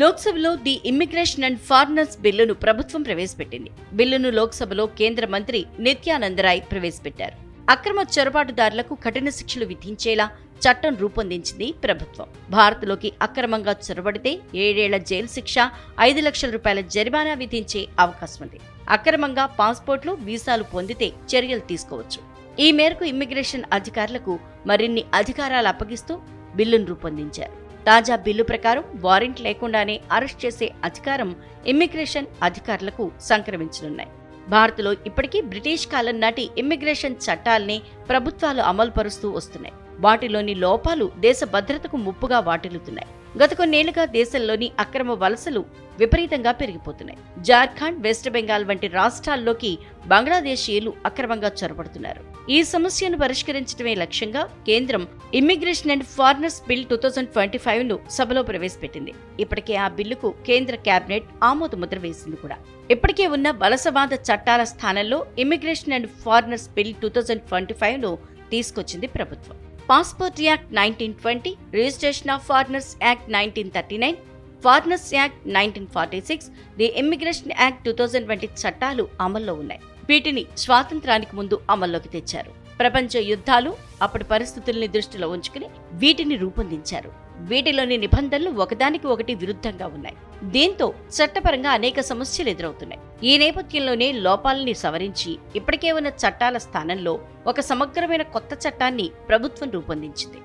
లోక్సభలో the immigration and foreigners బిల్లును ప్రభుత్వం ప్రవేశపెట్టింది. బిల్లును లోక్సభలో కేంద్ర మంత్రి నిత్యానందరాయ్ ప్రవేశపెట్టారు. అక్రమ చొరబాటుదారులకు కఠిన శిక్షలు విధించేలా చట్టం రూపొందించింది ప్రభుత్వం. భారత్లోకి అక్రమంగా చొరబడితే ఏడేళ్ళ జైలు శిక్ష ఐదు లక్షల రూపాయల జరిమానా విధించే అవకాశం ఉంది అక్రమంగా పాస్పోర్ట్లు వీసాలు పొందితే చర్యలు తీసుకోవచ్చు. ఈ మేరకు ఇమ్మిగ్రేషన్ అధికారులకు మరిన్ని అధికారాలు అప్పగిస్తూ బిల్లును రూపొందించారు. తాజా బిల్లు ప్రకారం వారెంట్ లేకుండానే అరెస్ట్ చేసే అధికారం ఇమ్మిగ్రేషన్ అధికారులకు సంక్రమించనున్నాయి. భారత్లో ఇప్పటికీ బ్రిటిష్ కాలం నాటి ఇమ్మిగ్రేషన్ చట్టాల్ని ప్రభుత్వాలు అమలు పరుస్తూ వస్తున్నాయి. వాటిలోని లోపాలు దేశ భద్రతకు ముప్పుగా వాటిల్లుతున్నాయి. గత కొన్నేళ్ళుగా దేశంలోని అక్రమ వలసలు విపరీతంగా పెరిగిపోతున్నాయి. జార్ఖండ్ వెస్ట్ బెంగాల్ వంటి రాష్ట్రాల్లోకి బంగ్లాదేశీయులు అక్రమంగా చొరబడుతున్నారు. ఈ సమస్యను పరిష్కరించడమే లక్ష్యంగా కేంద్రం immigration and foreigners bill two thousand twenty ఫైవ్ను సభలో ప్రవేశపెట్టింది. ఇప్పటికే ఆ బిల్లుకు కేంద్ర కేబినెట్ ఆమోద ముద్ర వేసింది కూడా. ఇప్పటికే ఉన్న వలసవాద చట్టాల స్థానంలో immigration and foreigners bill two thousand twenty ఫైవ్ను తీసుకొచ్చింది ప్రభుత్వం. Passport act nineteen twenty registration of foreigners act nineteen thirty nine foreigners act nineteen forty six the immigration act two thousand వంటి చట్టాలు అమల్లో ఉన్నాయి. వీటిని స్వాతంత్రానికి ముందు అమల్లోకి తెచ్చారు. ప్రపంచ యుద్ధాలు అప్పటి పరిస్థితుల్ని దృష్టిలో ఉంచుకుని వీటిని రూపొందించారు. వీటిలోని నిబంధనలు ఒకదానికి ఒకటి విరుద్ధంగా ఉన్నాయి. దీంతో చట్టపరంగా అనేక సమస్యలు ఎదురవుతున్నాయి. ఈ నేపథ్యంలోనే లోపాలని సవరించి ఇప్పటికే ఉన్న చట్టాల స్థానంలో ఒక సమగ్రమైన కొత్త చట్టాన్ని ప్రభుత్వం రూపొందించింది.